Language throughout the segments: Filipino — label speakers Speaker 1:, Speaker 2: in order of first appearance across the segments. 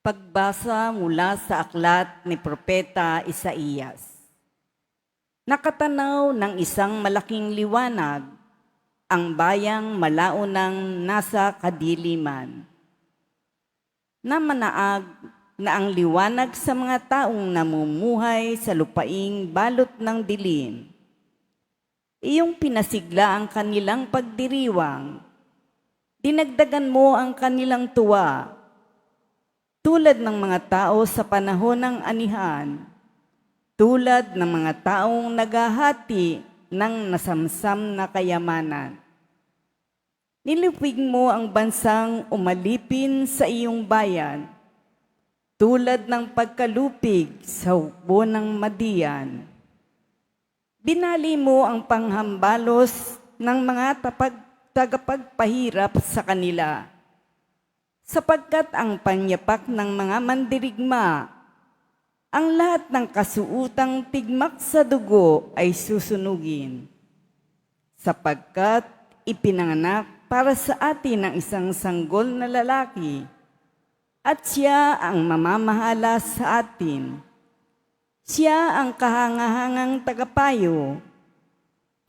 Speaker 1: Pagbasa mula sa aklat ni Propeta Isaías. Nakatanaw ng isang malaking liwanag ang bayang malaunang nasa kadiliman. Namanaag na ang liwanag sa mga taong namumuhay sa lupaing balot ng dilim. Iyong pinasigla ang kanilang pagdiriwang. Dinagdagan mo ang kanilang tuwa tulad ng mga tao sa panahon ng anihan, tulad ng mga taong naghahati ng nasamsam na kayamanan. Nilupig mo ang bansang umalipin sa iyong bayan, tulad ng pagkalupig sa hukbo ng madiyan. Binali mo ang panghambalos ng mga tapag, tagapagpahirap sa kanila sapagkat ang panyapak ng mga mandirigma, ang lahat ng kasuutang tigmak sa dugo ay susunugin. Sapagkat ipinanganak para sa atin ang isang sanggol na lalaki, at siya ang mamamahala sa atin. Siya ang kahangahangang tagapayo,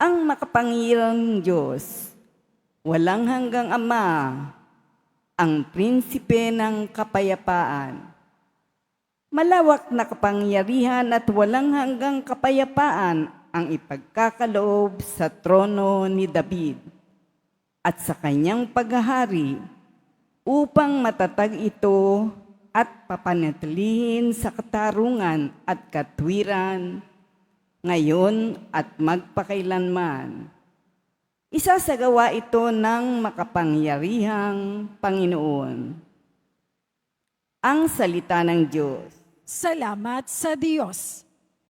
Speaker 1: ang makapangyarang Diyos, walang hanggang Ama, ang prinsipe ng kapayapaan. Malawak na kapangyarihan at walang hanggang kapayapaan ang ipagkakaloob sa trono ni David at sa kanyang paghahari upang matatag ito at papanatilihin sa katarungan at katwiran ngayon at magpakailanman. Isasagawa ito ng makapangyarihang Panginoon. Ang salita ng Diyos.
Speaker 2: Salamat sa Diyos.